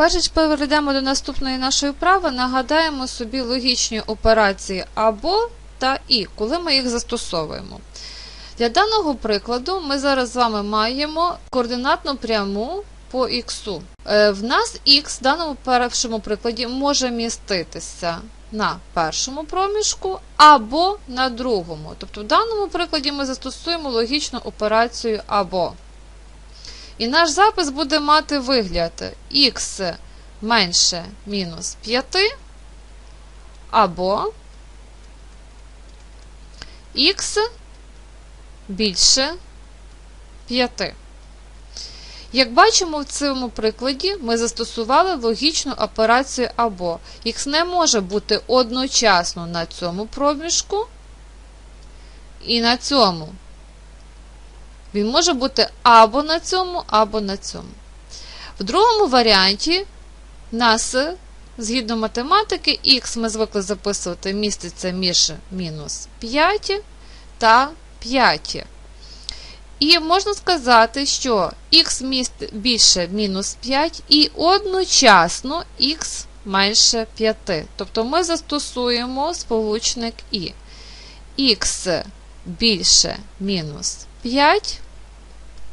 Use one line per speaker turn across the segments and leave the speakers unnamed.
Перш ніж перейдемо до наступної нашої вправи, нагадаємо собі логічні операції або та і, коли ми їх застосовуємо. Для даного прикладу ми зараз з вами маємо координатну пряму по х. В нас х в даному першому прикладі може міститися на першому проміжку або на другому. Тобто в даному прикладі ми застосуємо логічну операцію або. І наш запис буде мати вигляд х менше мінус 5 або х більше 5. Як бачимо в цьому прикладі, ми застосували логічну операцію або. Х не може бути одночасно на цьому проміжку і на цьому. Він може бути або на цьому, або на цьому. В другому варіанті нас, згідно математики, х ми звикли записувати міститься між мінус 5 та 5. І можна сказати, що х більше мінус 5 і одночасно х менше 5. Тобто ми застосуємо сполучник і х більше мінус 5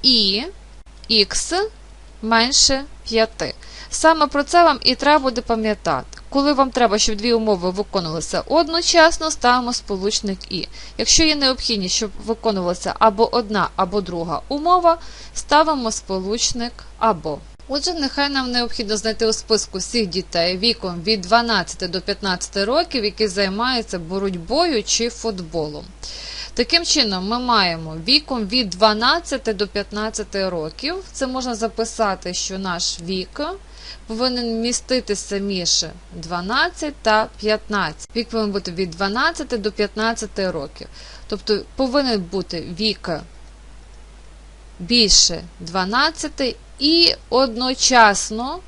і х менше 5. Саме про це вам і треба буде пам'ятати. Коли вам треба, щоб дві умови виконувалися одночасно, ставимо сполучник І. Якщо є необхідність, щоб виконувалася або одна, або друга умова, ставимо сполучник або. Отже, нехай нам необхідно знайти у списку всіх дітей віком від 12 до 15 років, які займаються боротьбою чи футболом. Таким чином, ми маємо віком від 12 до 15 років. Це можна записати, що наш вік повинен міститися між 12 та 15. Вік повинен бути від 12 до 15 років. Тобто повинен бути вік більше 12 і одночасно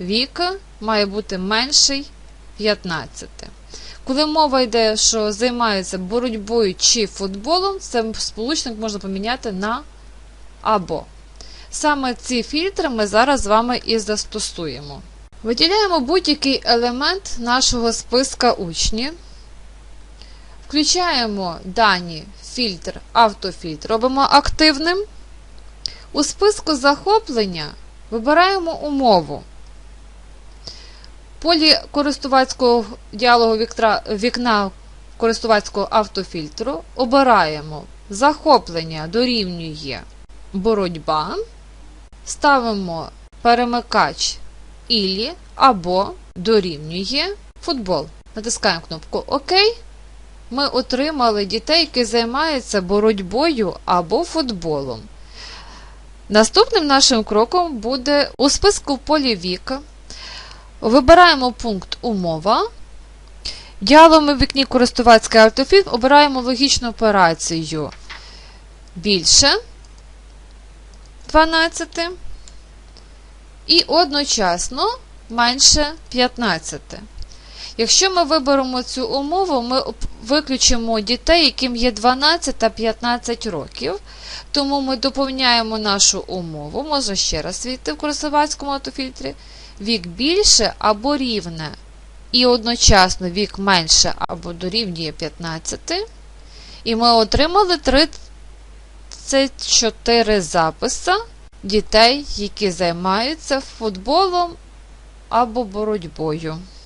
вік має бути менший 15. Коли мова йде, що займаються боротьбою чи футболом, цей сполучник можна поміняти на або. Саме ці фільтри ми зараз з вами і застосуємо. Виділяємо будь-який елемент нашого списка учні. Включаємо дані фільтр, автофільтр, робимо активним. У списку захоплення вибираємо умову. Полі користувацького діалогу вікна користувацького автофільтру обираємо захоплення дорівнює боротьба. Ставимо перемикач ілі або дорівнює футбол. Натискаємо кнопку ОК. Ми отримали дітей, які займаються боротьбою або футболом. Наступним нашим кроком буде у списку полі вік. Вибираємо пункт Умова. Діалом у вікні користувацький автофільм обираємо логічну операцію більше 12 і одночасно менше 15. Якщо ми виберемо цю умову, ми виключимо дітей, яким є 12 та 15 років. Тому ми доповняємо нашу умову, можна ще раз війти в користувацькому автофільтрі, вік більше або рівне. І одночасно вік менше або дорівнює 15. І ми отримали 34 записи дітей, які займаються футболом або боротьбою.